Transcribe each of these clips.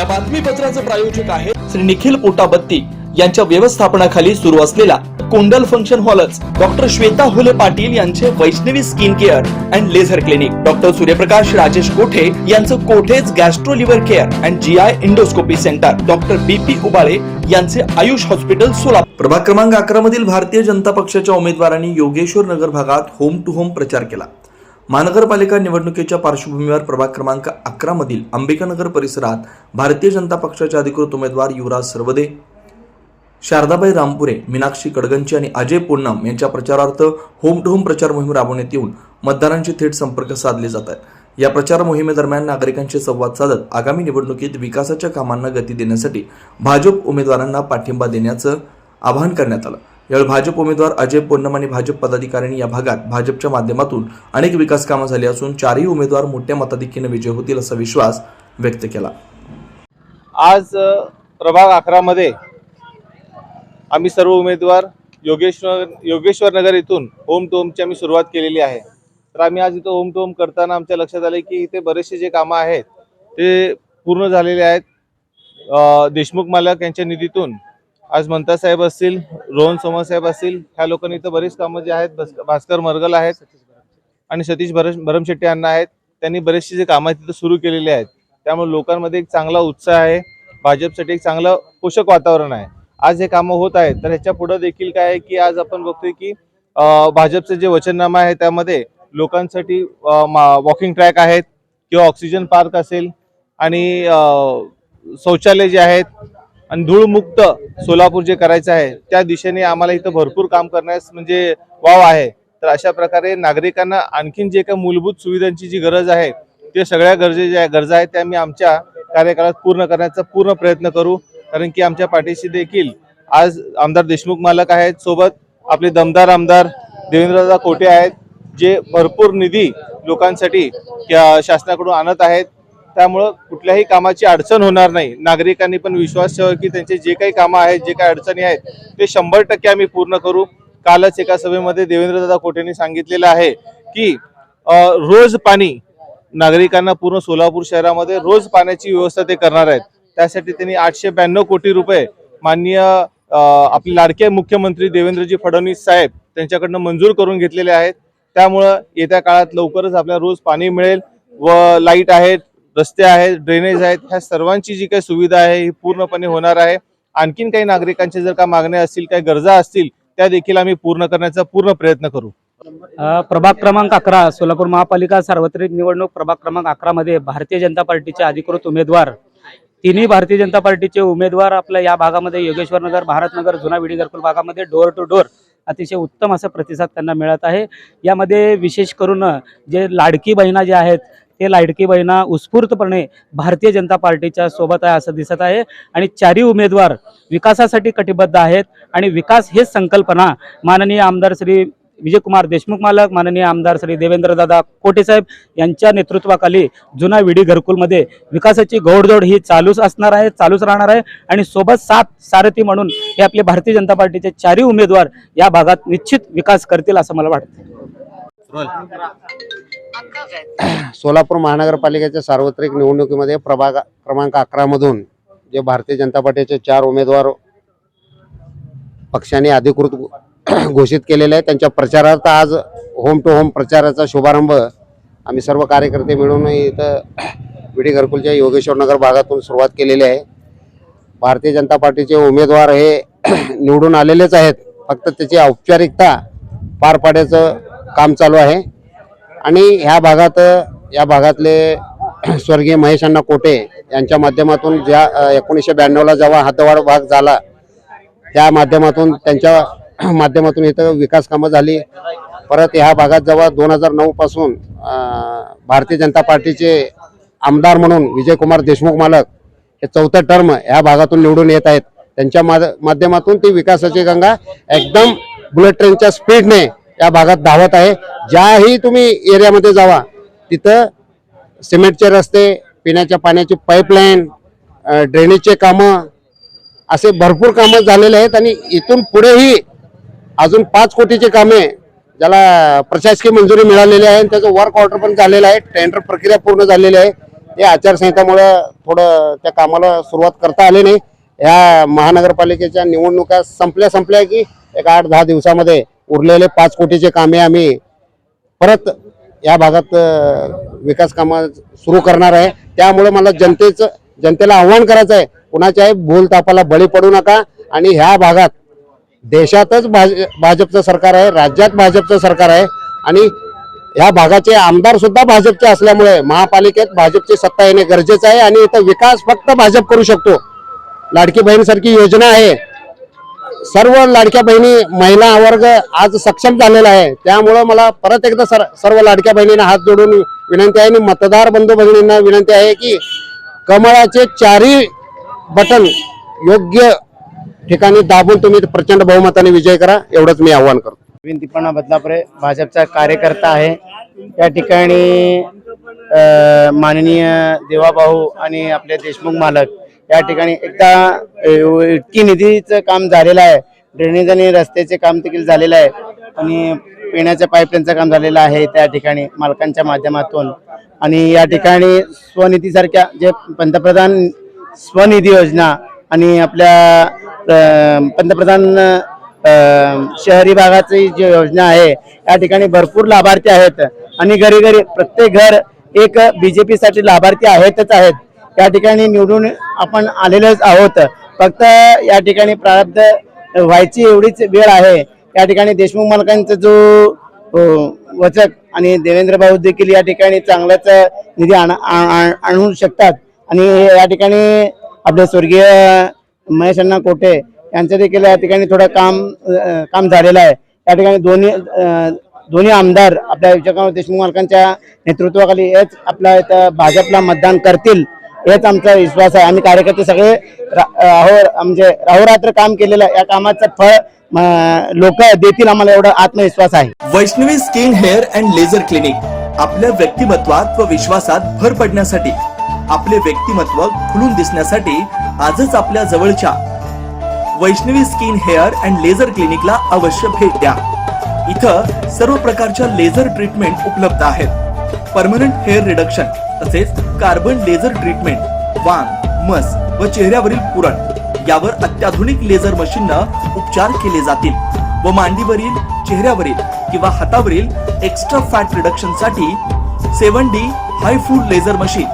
या बातमीपत्राचं प्रायोजक आहे श्री निखिल पोटाबत्ती यांच्या व्यवस्थापनाखाली सुरू असलेला कोंडल फंक्शन हॉलच डॉक्टर श्वेता हुले पाटील यांचे Vaishnavi skin care and laser clinic doctor Suryaprakash Rajesh Kothe यांचं कोठेज gastro liver care and G I endoscopy centre doctor B P Ubale यांचे आयुष हॉस्पिटल सोलापूर. प्रभाग क्रमांक अकरा मधील भारतीय जनता पक्षाच्या उमेदवारांनी योगेश्वर नगर भागात होम टू होम प्रचार केला. महानगरपालिका निवडणुकीच्या पार्श्वभूमीवर प्रभाग क्रमांक अकरा मधील अंबिकानगर परिसरात भारतीय जनता पक्षाचे अधिकृत उमेदवार युवराज सर्वदे शारदाबाई रामपुरे मीनाक्षी कडगंची आणि अजय पूर्णम यांच्या प्रचारार्थ होम टू होम प्रचार मोहीम राबवण्यात येऊन मतदारांशी थेट संपर्क साधले जात आहेत. या प्रचार मोहिमेदरम्यान नागरिकांशी संवाद साधत आगामी निवडणुकीत विकासाच्या कामांना गती देण्यासाठी भाजप उमेदवारांना पाठिंबा देण्याचं आवाहन करण्यात आलं. यावेळी भाजप उमेदवार अजय पोन्नम आणि भाजप पदाधिकाऱ्यांनी या भागात भाजपच्या माध्यमातून अनेक विकास कामं झाली असून चारही उमेदवार मोठ्या मताधिक्याने विजय होतील असा विश्वास व्यक्त केला. आज प्रभाग अकरा मध्ये आम्ही सर्व उमेदवार योगेश्वर योगेश्वर नगर इथून होम टोमची आम्ही सुरुवात केलेली आहे. तर आम्ही आज इथं होम टोम करताना आमच्या लक्षात आले की इथे बरेचसे जे कामं आहेत ते पूर्ण झालेले आहेत. देशमुख मालक यांच्या निधीतून आज मंता साहेब असतील रोहन सोमा साहेब असतील ह्या लोकांनी इथं बरीच कामं जी आहेत भास्कर मरगल आहेत आणि सतीश भरम भरमशेट्टी यांना आहेत. त्यांनी बरेचशी जे कामं आहेत तिथं सुरू केलेली आहेत. त्यामुळे लोकांमध्ये एक चांगला उत्साह आहे. भाजपसाठी एक चांगलं पोषक वातावरण आहे. आज हे कामं होत आहेत तर ह्याच्या पुढे देखील काय आहे की आज आपण बघतोय की भाजपचं जे वचननामा आहे त्यामध्ये लोकांसाठी वॉकिंग ट्रॅक आहेत किंवा ऑक्सिजन पार्क असेल आणि शौचालय जे आहेत आणि धूळमुक्त सोलापूर जे करायचं आहे त्या दिशेने आम्हाला इथं भरपूर काम करण्यास म्हणजे वाव आहे. तर अशा प्रकारे नागरिकांना आणखीन जे काही मूलभूत सुविधांची जी गरज आहे ते सगळ्या गरजे ज्या गरजा आहेत त्या आम्ही आमच्या कार्यकाळात पूर्ण करण्याचा पूर्ण प्रयत्न करू. कारण की आमच्या पाठीशी देखील आज आमदार देशमुख मालक आहेत. सोबत आपले दमदार आमदार देवेंद्रदा कोटे आहेत जे भरपूर निधी लोकांसाठी त्या शासनाकडून आणत आहेत. त्यामुळं कुठल्याही कामाची अडचण होणार नाही. नागरिकांनी पण विश्वास ठेवा की त्यांचे जे काही कामं आहेत जे काही अडचणी आहेत ते शंभर टक्के आम्ही पूर्ण करू. कालच एका सभेमध्ये देवेंद्रदादा कोटेंनी सांगितलेलं आहे की रोज पाणी नागरिकांना पूर्ण सोलापूर शहरामध्ये रोज पाण्याची व्यवस्था ते करणार आहेत. त्यासाठी त्यांनी आठशे ब्याण्णव कोटी रुपये माननीय आपले लाडके मुख्यमंत्री देवेंद्रजी फडणवीस साहेब त्यांच्याकडनं मंजूर करून घेतलेले आहेत. त्यामुळं येत्या काळात लवकरच आपल्याला रोज पाणी मिळेल व लाइट आहेत रस्ते आहेत ड्रेनेज आहेत ह्या सर्वांची जी काही सुविधा आहे ही पूर्णपणे होणार आहे. आणखीन काही नागरिकांचे जर का मागण्या असतील काही गरजा असतील त्या देखील आम्ही पूर्ण करण्याचा पूर्ण प्रयत्न करू. प्रभाग क्रमांक अकरा सोलापूर महापालिका सार्वत्रिक निवडणूक प्रभाग क्रमांक अकरा मध्ये भारतीय जनता पार्टीचे अधिकृत उमेदवार तिन्ही भारतीय जनता पार्टीचे उमेदवार आपल्या या भागामध्ये योगेश्वर नगर भारतनगर जुना विडी घरकुल भागामध्ये डोअर टू डोअर अतिशय उत्तम असा प्रतिसाद त्यांना मिळत आहे. यामध्ये विशेष करून जे लाडकी बहिणा जे आहेत ते लाडकी बहिणा उत्स्फूर्तपणे भारतीय जनता पार्टीच्या सोबत आहे असं दिसत आहे. आणि चारही उमेदवार विकासासाठी कटिबद्ध आहेत. आणि विकास हेच संकल्पना माननीय आमदार श्री विजयकुमार देशमुख मालक माननीय आमदार श्री देवेंद्रदादा कोटेसाहेब यांच्या नेतृत्वाखाली जुना विडी घरकुलमध्ये विकासाची घोडदौड ही चालूच असणार आहे चालूच राहणार आहे. आणि सोबत सात सारथी म्हणून हे आपले भारतीय जनता पार्टीचे चारही उमेदवार या भागात निश्चित विकास करतील असं मला वाटतं सोलापूर महानगरपालिकेच्या सार्वत्रिक निवडणुकीमध्ये प्रभाग क्रमांक अकरामधून जे भारतीय जनता पार्टीचे चार उमेदवार पक्षाने अधिकृत घोषित केलेले आहे त्यांच्या प्रचारार्थ आज होम टू होम प्रचाराचा शुभारंभ आम्ही सर्व कार्यकर्ते मिळून इथं विडी घरकुलच्या योगेश्वर नगर भागातून सुरुवात केलेली आहे. भारतीय जनता पार्टीचे उमेदवार हे निवडून आलेलेच आहेत. फक्त त्याची औपचारिकता पार पाडायचं काम चालू आहे. आणि ह्या भागात या भागातले स्वर्गीय महेश अण्णा कोटे यांच्या माध्यमातून ज्या एकोणीसशे ब्याण्णवला जेव्हा हातवाड भाग झाला त्या माध्यमातून त्यांच्या माध्यमातून इथं विकास कामं झाली. परत ह्या भागात जेव्हा दोन हजार नऊपासून भारतीय जनता पार्टीचे आमदार म्हणून विजयकुमार देशमुख मालक हे चौथं टर्म ह्या भागातून निवडून येत आहेत. त्यांच्या माध्यमातून ती विकासाची गंगा एकदम बुलेट ट्रेनच्या स्पीडने या भागात धावत आहे. ज्याही तुम्ही एरियामध्ये जावा तिथं सिमेंटचे रस्ते पिण्याच्या पाण्याची पाईपलाईन ड्रेनेजचे कामं असे भरपूर कामं झालेले आहेत आणि इथून पुढेही अजून पाच कोटीचे कामे ज्याला प्रशासकीय मंजुरी मिळालेली आहे आणि त्याचं वर्क ऑर्डर पण झालेलं आहे. टेंडर प्रक्रिया पूर्ण झालेली आहे. ते आचारसंहितामुळं थोडं त्या कामाला सुरुवात करता आली नाही. ह्या महानगरपालिकेच्या निवडणुका संपल्या संपल्या की एक आठ दहा दिवसामध्ये उरलेले पाच कोटीचे कामे आम्ही परत या भागात विकास कामं सुरू करणार आहे. त्यामुळे मला जनतेचं जनतेला आव्हान करायचं आहे. कुणाच्याही भूलतापाला बळी पडू नका. आणि ह्या भागात देशातच भाज भाजपचं सरकार आहे राज्यात भाजपचं सरकार आहे. आणि या भागाचे आमदार सुद्धा भाजपचे असल्यामुळे महापालिकेत भाजपची सत्ता येणे गरजेचं आहे. आणि इथं विकास फक्त भाजप करू शकतो. लाडकी बहीणसारखी योजना आहे. सर्व लाडक्या बहिणी महिला वर्ग आज सक्षम झालेला आहे. त्यामुळं मला परत एकदा सर सर्व लाडक्या बहिणींना हात जोडून विनंती आहे आणि मतदार बंधू भगिनींना विनंती आहे की कमळाचे चारही बटन योग्य ठिकाणी दाबून तुम्ही प्रचंड बहुमताने विजय करा एवढंच मी आव्हान करतो. अरविंद तिप्पणा बदलापुरे भाजपचा कार्यकर्ता आहे. या ठिकाणी माननीय देवाभाऊ आणि आपले देशमुख मालक या ठिकाणी एकदा इतकी निधीचं काम झालेलं आहे. ड्रेनेज आणि रस्त्याचे काम देखील झालेलं आहे. आणि पिण्याच्या पाईपलाईनचं काम झालेलं आहे त्या ठिकाणी मालकांच्या माध्यमातून. आणि या ठिकाणी स्वनिधीसारख्या जे पंतप्रधान स्वनिधी योजना आणि आपल्या पंतप्रधान शहरी भागाची जी योजना आहे या ठिकाणी भरपूर लाभार्थी आहेत. आणि घरी घरी प्रत्येक घर एक बीजेपीसाठी लाभार्थी आहेतच आहेत. या ठिकाणी निवडून आपण आलेलोच आहोत. फक्त या ठिकाणी प्रारब्ध व्हायची एवढीच वेळ आहे. या ठिकाणी देशमुख मालकांचा जो वचक आणि देवेंद्र भाऊ देखील या ठिकाणी चांगलाच निधी आण- आण- आण- आणू शकतात. आणि या ठिकाणी आपले स्वर्गीय महेश अण्णा कोटे यांचं देखील या ठिकाणी थोडं काम काम झालेलं आहे. या ठिकाणी दोन्ही दोन्ही आमदार आपल्या विजयकुमार देशमुख मालकांच्या नेतृत्वाखाली हेच आपल्या इथं भाजपला मतदान करतील. हेच आमचा विश्वास आहे. आम्ही कार्यकर्ते सगळे म्हणजे राहोरात्र काम केलेलं या कामाचं फळ लोक देतील आम्हाला एवढा आत्मविश्वास आहे. Vaishnavi skin hair and laser clinic आपल्या व्यक्तिमत्वात व विश्वासात भर पडण्यासाठी आपले व्यक्तिमत्व खुलून दिसण्यासाठी आजच आपल्या जवळच्या Vaishnavi skin hair and laser क्लिनिकला अवश्य भेट द्या. इथं सर्व प्रकारच्या लेझर ट्रीटमेंट उपलब्ध आहेत. परमनंट हेअर रिडक्शन तसेच कार्बन लेझर ट्रीटमेंट वांग मस व चेहऱ्यावरील पुरण यावर अत्याधुनिक लेझर मशीननं उपचार केले जातील व मांडीवरील चेहऱ्यावरील किंवा हातावरील एक्स्ट्रा फॅट रिडक्शनसाठी सेवन डी हाय फूड लेझर मशीन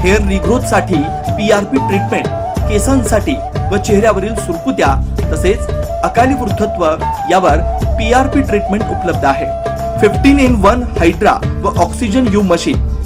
हेअर रिग्रोथसाठी पीआरपी ट्रीटमेंट केसांसाठी व चेहऱ्यावरील सुरकुत्या तसेच अकाली वृद्धत्व यावर पीआरपी ट्रीटमेंट उपलब्ध आहे. फिफ्टीन इन वन हायड्रा व ऑक्सिजन यू मशीन